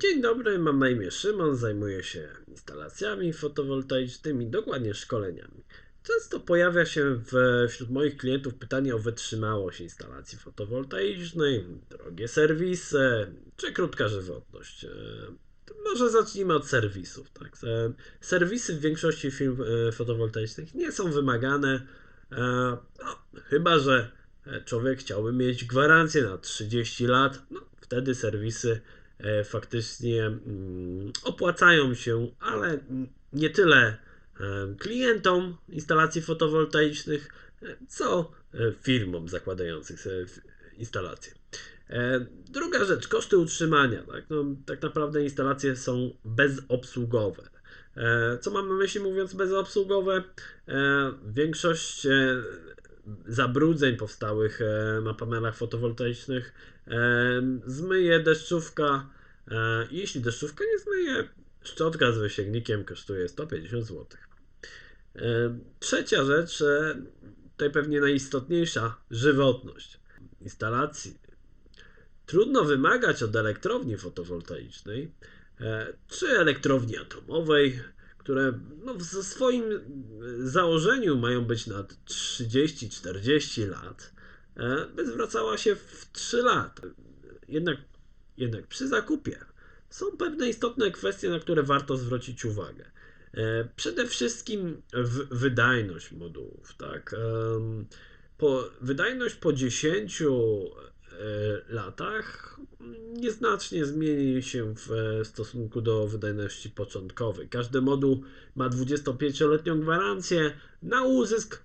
Dzień dobry, mam na imię Szymon, zajmuję się instalacjami fotowoltaicznymi, dokładnie szkoleniami. Często pojawia się wśród moich klientów pytanie o wytrzymałość instalacji fotowoltaicznej, drogie serwisy czy krótka żywotność. E, Może zacznijmy od serwisów. Tak? E, Serwisy w większości firm e, fotowoltaicznych nie są wymagane, no, chyba że człowiek chciałby mieć gwarancję na 30 lat, no, wtedy serwisy e, faktycznie mm, opłacają się, ale nie tyle e, klientom instalacji fotowoltaicznych, e, co e, firmom zakładających instalacje. E, Druga rzecz, koszty utrzymania. Tak, no, tak naprawdę instalacje są bezobsługowe. E, Co mam na myśli mówiąc bezobsługowe? E, Większość e, zabrudzeń powstałych e, na panelach fotowoltaicznych e, zmyje deszczówka. e, Jeśli deszczówka nie zmyje, szczotka z wysięgnikiem kosztuje 150 zł. Trzecia rzecz, tutaj pewnie najistotniejsza, żywotność instalacji. Trudno wymagać od elektrowni fotowoltaicznej czy elektrowni atomowej, które no, w swoim e, założeniu mają być na 30-40 lat, e, by zwracała się w 3 lata. Jednak, jednak przy zakupie są pewne istotne kwestie, na które warto zwrócić uwagę. E, Przede wszystkim wydajność modułów, tak? Po, wydajność po 10 e, latach nieznacznie zmieni się w e, stosunku do wydajności początkowej. Każdy moduł ma 25-letnią gwarancję na uzysk